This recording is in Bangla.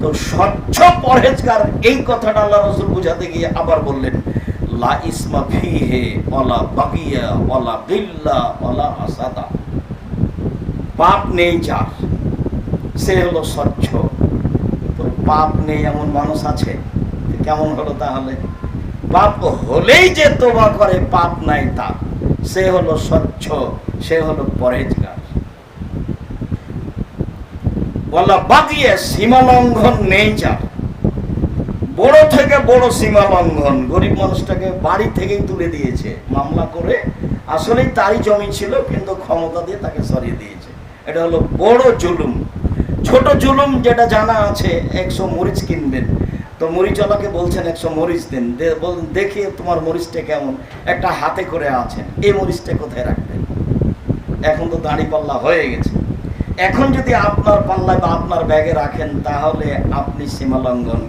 তো স্বচ্ছ পরহেজগার, এই কথাটা আল্লাহ রসুল বুঝাতে গিয়ে আবার বললেন, লা ইসমা ফিহে বাগিয়া, ওয়ালা গিল্লা ওয়ালা হাসাদা পাপ নেই যার, সে হলো স্বচ্ছ। তো পাপ নেই এমন মানুষ আছে? কেমন হলো তাহলে? পাপ হলেই যে তোবা করে, পাপ নাই তার। সে হলো স্বচ্ছ, সে হলো পরেজগার বলা বাগিয়ে সীমা লঙ্ঘন নেই যার বড় থেকে বড় সীমা লঙ্ঘন। গরিব মানুষটাকে বাড়ি থেকেই তুলে দিয়েছে, মামলা করে। আসলেই তারই জমি ছিল, কিন্তু ক্ষমতা দিয়ে তাকে সরিয়ে দিয়েছে। এটা হলো বড় জুলুম। ছোট জুলুম যেটা জানা আছে, একশো মরিচ কিনবেন। তো মরিচওয়ালাকে বলছেন, একশো মরিচ দিন। বললেন দেখি তোমার মরিচটা কেমন। একটা হাতে করে আছেন। এই মরিচটা কোথায় রাখবেন? এখন তো দাঁড়িপাল্লা হয়ে গেছে। এখন যদি আপনার পাল্লায় বা আপনার ব্যাগে রাখেন তাহলে আপনি সীমা লঙ্ঘন